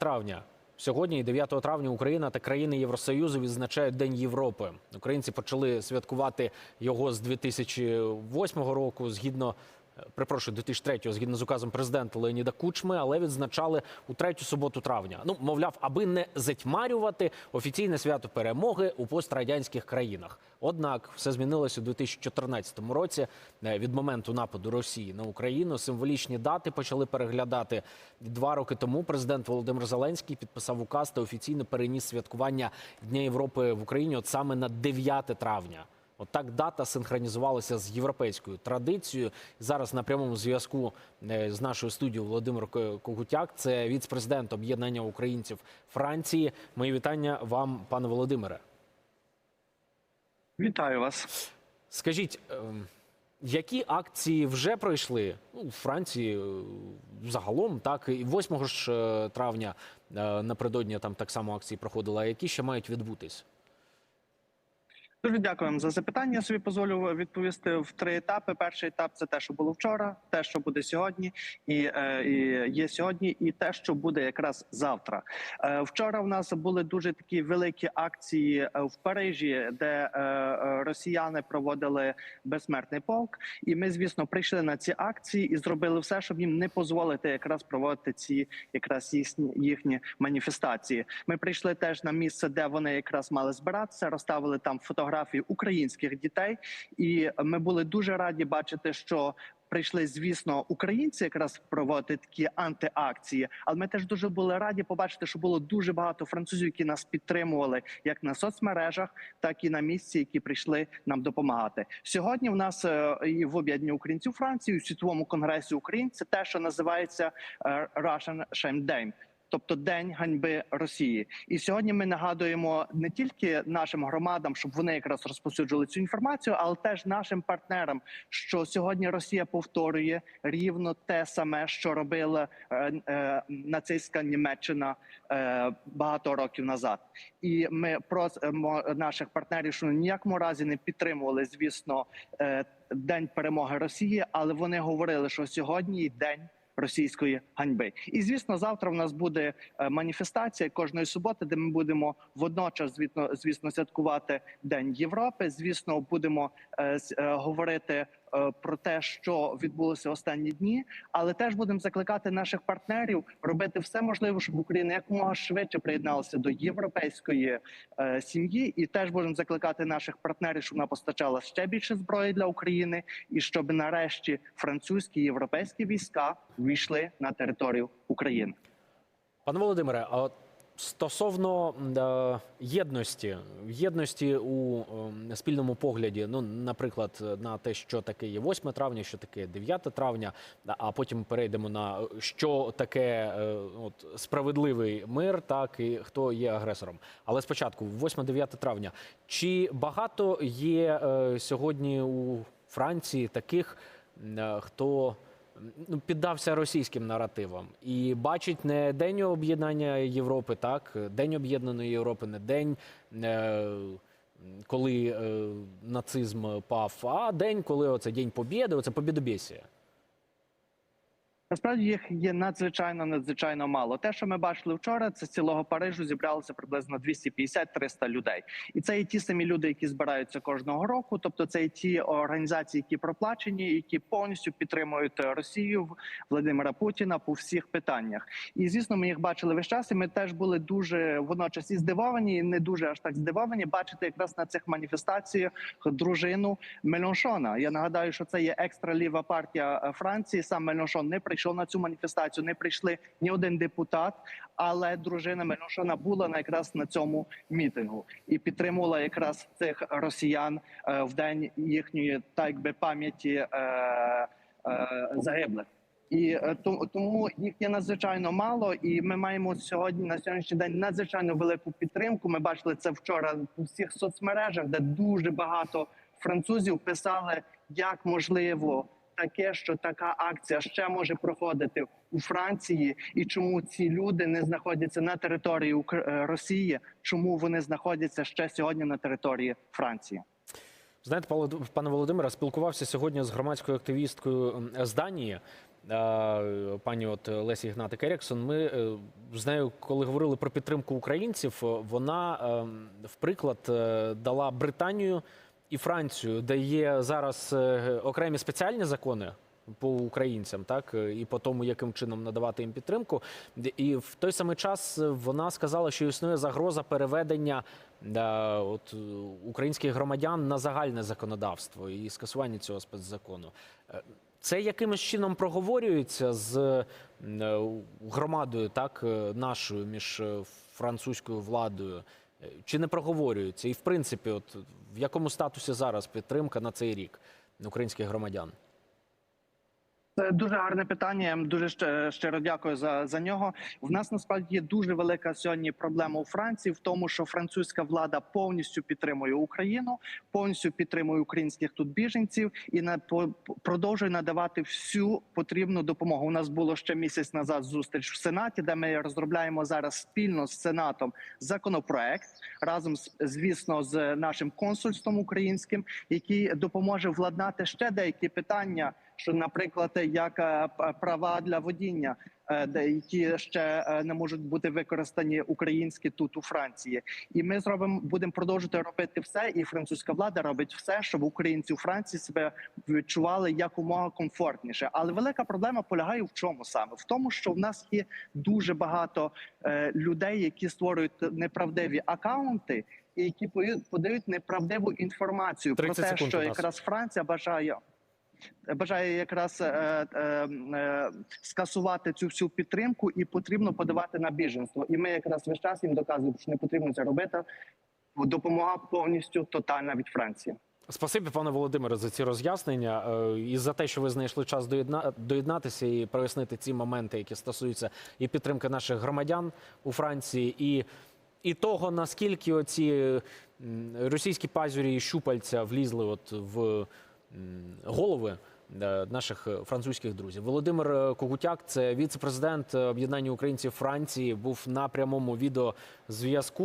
травня. Сьогодні, і 9 травня, Україна та країни Євросоюзу відзначають День Європи. Українці почали святкувати його з 2008 року, згідно. Припрошую, 2003-го, згідно з указом президента Леоніда Кучми, але відзначали у третю суботу травня. Ну, мовляв, аби не затьмарювати офіційне свято перемоги у пострадянських країнах. Однак все змінилося у 2014 році. Е, Від моменту нападу Росії на Україну символічні дати почали переглядати. Два роки тому президент Володимир Зеленський підписав указ та офіційно переніс святкування Дня Європи в Україні от саме на 9 травня. От так дата синхронізувалася з європейською традицією. Зараз на прямому зв'язку е, з нашою студією Володимир Ко- Когутяк, це віц-президент об'єднання українців Франції. Мої вітання вам, пане Володимире. Вітаю вас. Скажіть, ем, які акції вже пройшли ну, у Франції е, загалом, так і 8 ж е, травня напередодні там так само акції проходили, а які ще мають відбутись? Дуже дякую вам за запитання. Собі дозволю відповісти в три етапи. Перший етап це те, що було вчора, те, що буде сьогодні, і, е, і є сьогодні, і те, що буде якраз завтра. Е, вчора в нас були дуже такі великі акції е, в Парижі, де росіяни проводили безсмертний полк. І ми, звісно, прийшли на ці акції і зробили все, щоб їм не дозволити якраз проводити ці якраз їхні, їхні маніфестації. Ми прийшли теж на місце, де вони якраз мали збиратися, розставили там фотографії українських дітей, і ми були дуже раді бачити, що. Прийшли, звісно, українці якраз проводити такі антиакції. Але ми теж дуже були раді побачити, що було дуже багато французів, які нас підтримували як на соцмережах, так і на місці, які прийшли нам допомагати. Сьогодні в нас е, і в об'єднанні українців Франції у світовому конгресі Україн те, що називається е, Russian Shame Day. Тобто день ганьби Росії, і сьогодні ми нагадуємо не тільки нашим громадам, щоб вони якраз розповсюджували цю інформацію, але теж нашим партнерам, що сьогодні Росія повторює рівно те саме, що робила е, е, нацистська Німеччина е, багато років назад. І ми просимо наших партнерів, що ніякому разі не підтримували, звісно, е, день перемоги Росії, але вони говорили, що сьогодні день російської ганьби. І звісно, завтра в нас буде е, маніфестація кожної суботи, де ми будемо водночас звісно, звісно святкувати День Європи. Звісно, будемо е, е, говорити про те, що відбулося останні дні, але теж будемо закликати наших партнерів робити все можливе, щоб Україна якомога швидше приєдналася до європейської е, сім'ї, і теж будемо закликати наших партнерів, щоб вона постачала ще більше зброї для України, і щоб нарешті французькі і європейські війська війшли на територію України. Пане Володимире, а стосовно е, єдності, єдності у е, спільному погляді, ну, наприклад, на те, що таке є 8 травня, що таке 9 травня, а потім перейдемо на е, що таке е, от, справедливий мир, так і хто є агресором. Але спочатку, 8-9 травня, чи багато є е, сьогодні у Франції таких, е, хто ну, піддався російським наративам і бачить не день об'єднання Європи, так день об'єднаної Європи, не день, е, коли е, нацизм пав, а день, коли оце день Побєди, оце побідобєсія. Насправді їх є надзвичайно надзвичайно мало. Те, що ми бачили вчора, це з цілого Парижу зібралося приблизно 250-300 людей, і це і ті самі люди, які збираються кожного року. Тобто, це і ті організації, які проплачені, які повністю підтримують Росію Владимира Путіна по всіх питаннях. І звісно, ми їх бачили весь час. І ми теж були дуже водночас і здивовані, і не дуже аж так здивовані бачити якраз на цих маніфестаціях дружину Мелоншона. Я нагадаю, що це є екстраліва партія е, Франції. Сам Мелоншон не прийшов на цю маніфестацію, не прийшли ні один депутат. Але дружина Мелоншона була на- якраз на цьому мітингу і підтримувала якраз цих росіян е, в день їхньої так якби пам'яті е, е, загиблих. І тому їх є надзвичайно мало, і ми маємо сьогодні на сьогоднішній день надзвичайно велику підтримку. Ми бачили це вчора у всіх соцмережах, де дуже багато французів писали, як можливо таке, що така акція ще може проходити у Франції, і чому ці люди не знаходяться на території е, Росії, чому вони знаходяться ще сьогодні на території Франції. Знаєте, пане Володимире, спілкувався сьогодні з громадською активісткою з Данії. е, пані от Лесі Ігнатик Еріксон. Ми е, з нею, коли говорили про підтримку українців, вона е, в приклад дала Британію і Францію, де є зараз е, окремі спеціальні закони. По українцям, так е, і по тому, яким чином надавати їм підтримку, і в той самий час е, вона сказала, що існує загроза переведення е, от, українських громадян на загальне законодавство і скасування цього спецзакону. Це якимось чином проговорюється з громадою, так нашою між французькою владою. Чи не проговорюється? І в принципі, от в якому статусі зараз підтримка на цей рік українських громадян? Це дуже гарне питання. Я дуже щиро дякую за, за нього. В нас насправді є дуже велика сьогодні проблема у Франції в тому, що французька влада повністю підтримує Україну, повністю підтримує українських тут біженців і на продовжує надавати всю потрібну допомогу. У нас було ще місяць назад зустріч в Сенаті, де ми розробляємо зараз спільно з Сенатом законопроект разом з звісно з нашим консульством українським, який допоможе владнати ще деякі питання що, наприклад, як е, права для водіння, е, які ще е, не можуть бути використані українські тут у Франції, і ми зробимо, будемо продовжувати робити все. І французька влада робить все, щоб українці у Франції себе відчували якомога комфортніше. Але велика проблема полягає в чому саме? В тому, що в нас є дуже багато людей, які створюють неправдиві акаунти. І які подають неправдиву інформацію про те, що якраз Франція бажає бажає якраз е, е, е, скасувати цю всю підтримку, і потрібно подавати на біженство. І ми якраз весь час їм доказуємо, що не потрібно це робити. Допомога повністю тотальна від Франції. Спасибі, пане Володимире, за ці роз'яснення е, і за те, що ви знайшли час доєдна... доєднатися і прояснити ці моменти, які стосуються і підтримки наших громадян у Франції, і, і того, наскільки оці російські пазюрі і щупальця влізли от в голови е, наших е, французьких друзів. Володимир е, Когутяк, це віце-президент об'єднання українців Франції, був на прямому відеозв'язку.